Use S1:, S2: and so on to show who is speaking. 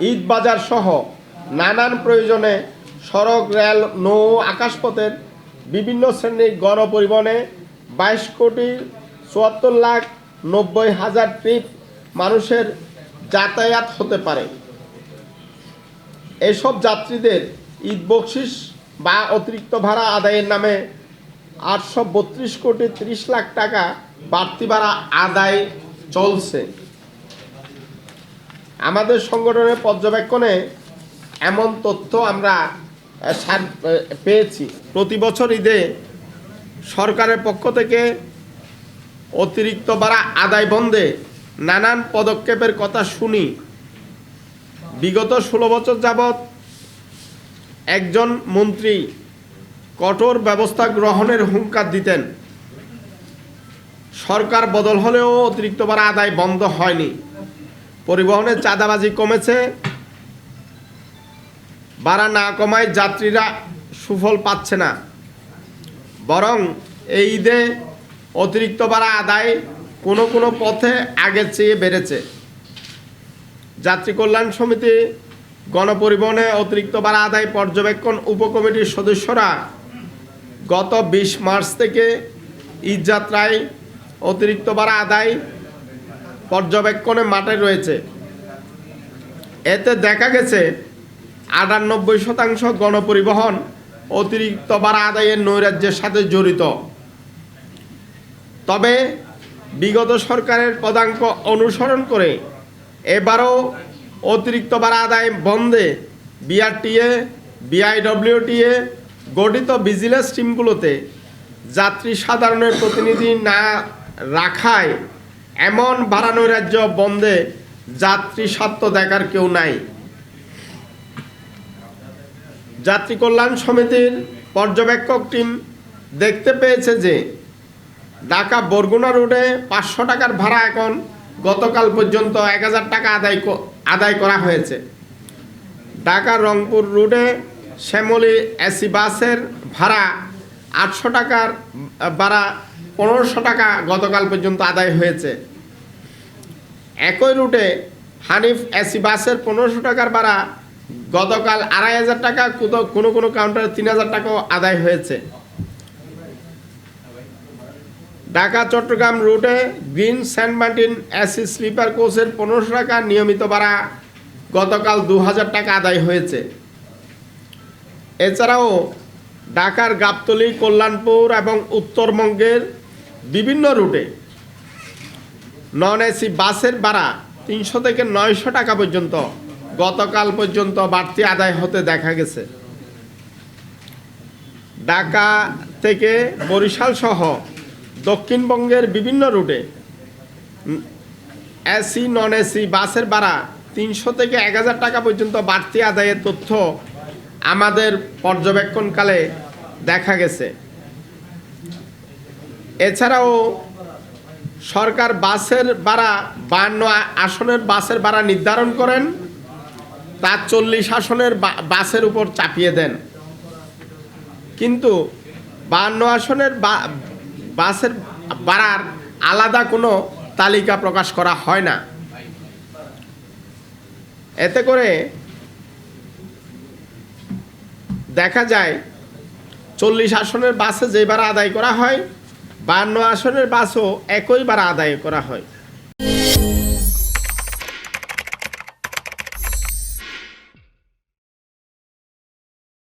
S1: ঈদ বাজার সহ নানান প্রয়োজনে সড়ক, রেল, নৌ, আকাশপথের বিভিন্ন শ্রেণির গণপরিবহনে বাইশ কোটি চুয়াত্তর লাখ নব্বই হাজার ট্রিপ মানুষের যাতায়াত হতে পারে। এসব যাত্রীদের ঈদ বকশিস বা অতিরিক্ত ভাড়া আদায়ের নামে আটশো বত্রিশ কোটি ত্রিশ লাখ টাকা বাড়তি ভাড়া আদায় চলছে। আমাদের সংগঠনের পর্যবেক্ষণে এমন তথ্য আমরা পেয়েছি। প্রতি বছর ঈদে সরকারের পক্ষ থেকে অতিরিক্ত ভাড়া আদায় বন্ধে নানান পদক্ষেপের কথা শুনি। বিগত ষোলো বছর যাবৎ একজন মন্ত্রী কঠোর ব্যবস্থা গ্রহণের হুঙ্কার দিতেন। সরকার বদল হলেও অতিরিক্ত ভাড়া আদায় বন্ধ হয়নি। পরিবহনের চাঁদাবাজি কমেছে। ভাড়া না কমায় যাত্রীরা সুফল পাচ্ছে না। বরং এই ঈদে অতিরিক্ত ভাড়া আদায় কোনো কোনো পথে আগের চেয়ে বেড়েছে। যাত্রী কল্যাণ সমিতি গণপরিবহনে অতিরিক্ত ভাড়া আদায় পর্যবেক্ষণ উপকমিটির সদস্যরা গত বিশ মার্চ থেকে ঈদ যাত্রায় অতিরিক্ত ভাড়া আদায় পর্যবেক্ষণে মাঠে রয়েছে। এতে দেখা গেছে, আটানব্বই শতাংশ গণপরিবহন অতিরিক্ত ভাড়া আদায়ের নৈরাজ্যের সাথে জড়িত। তবে বিগত সরকারের পদাঙ্ক অনুসরণ করে এবারও অতিরিক্ত ভাড়া আদায় বন্ধে বিআরটিএ, বিআইডব্লিউটিএ, গঠিত ভিজিলেন্স টিমগুলোতে যাত্রী সাধারণের প্রতিনিধি না রাখায় এমন ভাড়া নৈরাজ্য বন্ধে যাত্রী স্বার্থ দেখার কেউ নাই। যাত্রী কল্যাণ সমিতির পর্যবেক্ষক টিম দেখতে পেয়েছে যে, ঢাকা বরগুনা রুটে পাঁচশো টাকার ভাড়া এখন গতকাল পর্যন্ত এক হাজার টাকা আদায় আদায় করা হয়েছে। ঢাকা রংপুর রুটে শ্যামলী এসি বাসের ভাড়া আটশো টাকার ভাড়া পনেরোশো টাকা গতকাল পর্যন্ত আদায় হয়েছে। একই রুটে হানিফ এসি বাসের পনেরোশো টাকার ভাড়া, গতকাল আড়াই হাজার টাকা কোনো কোনো কাউন্টারে তিন হাজার টাকাও আদায় হয়েছে। ঢাকা, চট্টগ্রাম রুটে green Saint Martin AC sleeper কোচের পনেরোশো টাকা নিয়মিত ভাড়া, গতকাল দু হাজার টাকা আদায় হয়েছে। এছাড়াও ঢাকার গাবতলী, কল্যাণপুর এবং উত্তরবঙ্গের বিভিন্ন রুটে নন এসি বাসের ভাড়া তিনশো থেকে নয়শো টাকা পর্যন্ত। গতকাল পর্যন্ত বাড়তি আদায় হতে দেখা গেছে। ঢাকা থেকে বরিশাল সহ দক্ষিণবঙ্গের বিভিন্ন রুটে এসি, নন এসি বাসের ভাড়া তিনশো থেকে এক হাজার টাকা পর্যন্ত বাড়তি আদায়ের তথ্য আমাদের পর্যবেক্ষণকালে দেখা গেছে। এছাড়াও সরকার বাসের ভাড়া বান্ন আসনের বাসের ভাড়া নির্ধারণ করেন তার চল্লিশ আসনের বাসের উপর চাপিয়ে দেন। কিন্তু বান্ন আসনের বাসের ভাড়ার আলাদা কোনো তালিকা প্রকাশ করা হয় না। এতে করে দেখা যায়, চল্লিশ আসনের বাসে যে ভাড়া আদায় করা হয় বান্ন আসনের বাসও একইবার আদায় করা হয়।